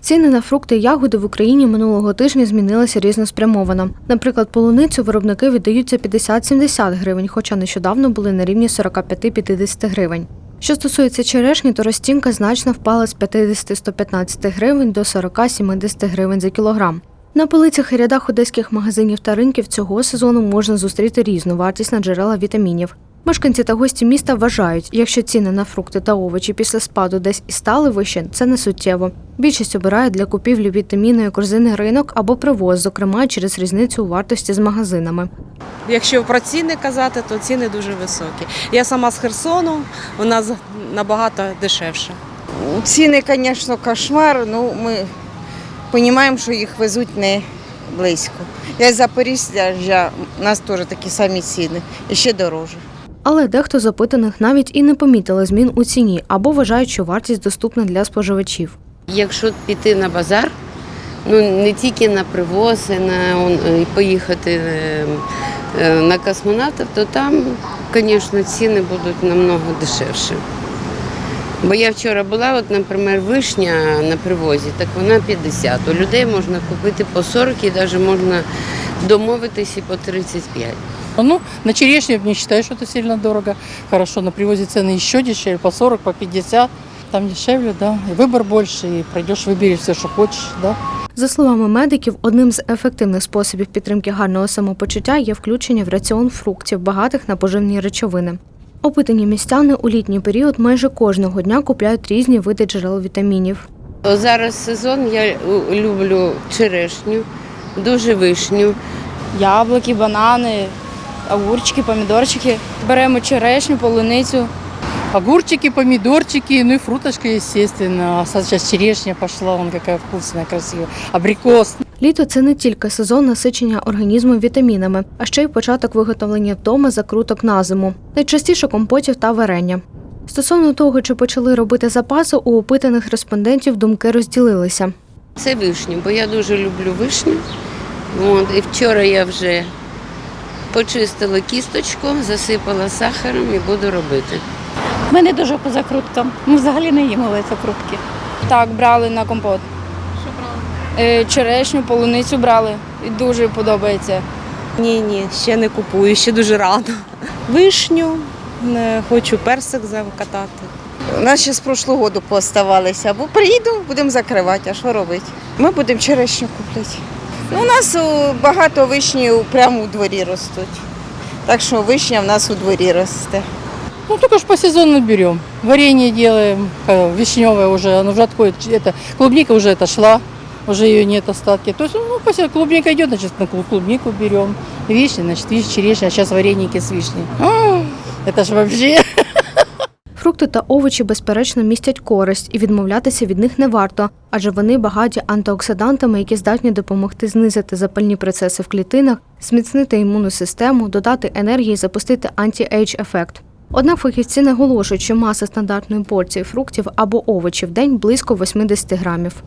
Ціни на фрукти і ягоди в Україні минулого тижня змінилися різноспрямовано. Наприклад, полуницю виробники віддають за 50-70 гривень, хоча нещодавно були на рівні 45-50 гривень. Що стосується черешні, то розцінка значно впала з 50-115 гривень до 40-70 гривень за кілограм. На полицях і рядах одеських магазинів та ринків цього сезону можна зустріти різну вартість на джерела вітамінів. Мешканці та гості міста вважають, якщо ціни на фрукти та овочі після спаду десь і стали вище, це не суттєво. Більшість обирає для купівлі вітамінної корзини ринок або привоз, зокрема через різницю у вартості з магазинами. Якщо про ціни казати, то ціни дуже високі. Я сама з Херсону, у нас набагато дешевше. Ціни, звісно, кошмар, ну ми розуміємо, що їх везуть не близько. Я з Запоріжжя, у нас теж такі самі ціни, і ще дороже. Але дехто запитаних навіть і не помітили змін у ціні або вважають, що вартість доступна для споживачів. Якщо піти на базар, ну не тільки на привози, на он, е, поїхати е, е, на космонавтів, то там, звісно, ціни будуть намного дешевші. Бо я вчора була, от, наприклад, вишня на привозі, так вона 50. У людей можна купити по 40 і навіть можна домовитись і по 35. Ну, на черешню не считаю, что это сильно дорого. Хорошо, на привозе цены еще дешевле, по 40, по 50. Там дешевле, да. И выбор больше, и пройдешь, выберешь все, что хочешь, да. За словами медиків, одним з ефективних способів підтримки гарного самопочуття є включення в раціон фруктів, багатих на поживні речовини. Опитані містяни у літній період майже кожного дня купляють різні види джерел вітамінів. О, Зараз сезон, я у- люблю черешню, дуже вишню. яблуки, банани, огурчики, помідорчики. Беремо черешню, полуницю. Огурчики, помидорчики, ну и фруточка, естественно. А сейчас черешня пошла, вон какая вкусная, красивая. Абрикос. Літо це не тільки сезон насичення організму вітамінами, а ще й початок виготовлення вдома закруток на зиму, найчастіше компотів та варення. Стосовно того, чи почали робити запаси, у опитаних респондентів думки розділилися. Це вишню, бо я дуже люблю вишню. От, і вчора я вже почистила кісточку, засипала сахаром і буду робити. Ми не дуже по закруткам. Ми взагалі не їмо закрутки. Так, брали на компот. Що брали? Черешню, полуницю брали. І дуже подобається. Ні, ні, ще не купую, ще дуже рано. Вишню, не хочу персик закатати. У нас ще з прошлого року пооставалися, бо приїду, будемо закривати, а що робити? Ми будемо черешню купляти. Ну, у нас о, багато вишні прямо у дворі ростуть. Так що вишня в нас у дворі росте. Ну, только ж по сезону берем. Варенье делаем, э, вишневое уже, оно уже отходит. Это, клубника уже отошла, уже ее нет остатки. То есть, ну, после клубника идет, значит, на клуб- клубнику берем. Вишня, значит, вишня, черешня, а сейчас вареники с вишней. А, Это ж вообще... Фрукти та овочі, безперечно, містять користь, і відмовлятися від них не варто, адже вони багаті антиоксидантами, які здатні допомогти знизити запальні процеси в клітинах, зміцнити імунну систему, додати енергії запустити анті-ейдж ефект. Однак фахівці наголошують, що маса стандартної порції фруктів або овочів в день близько 80 грамів.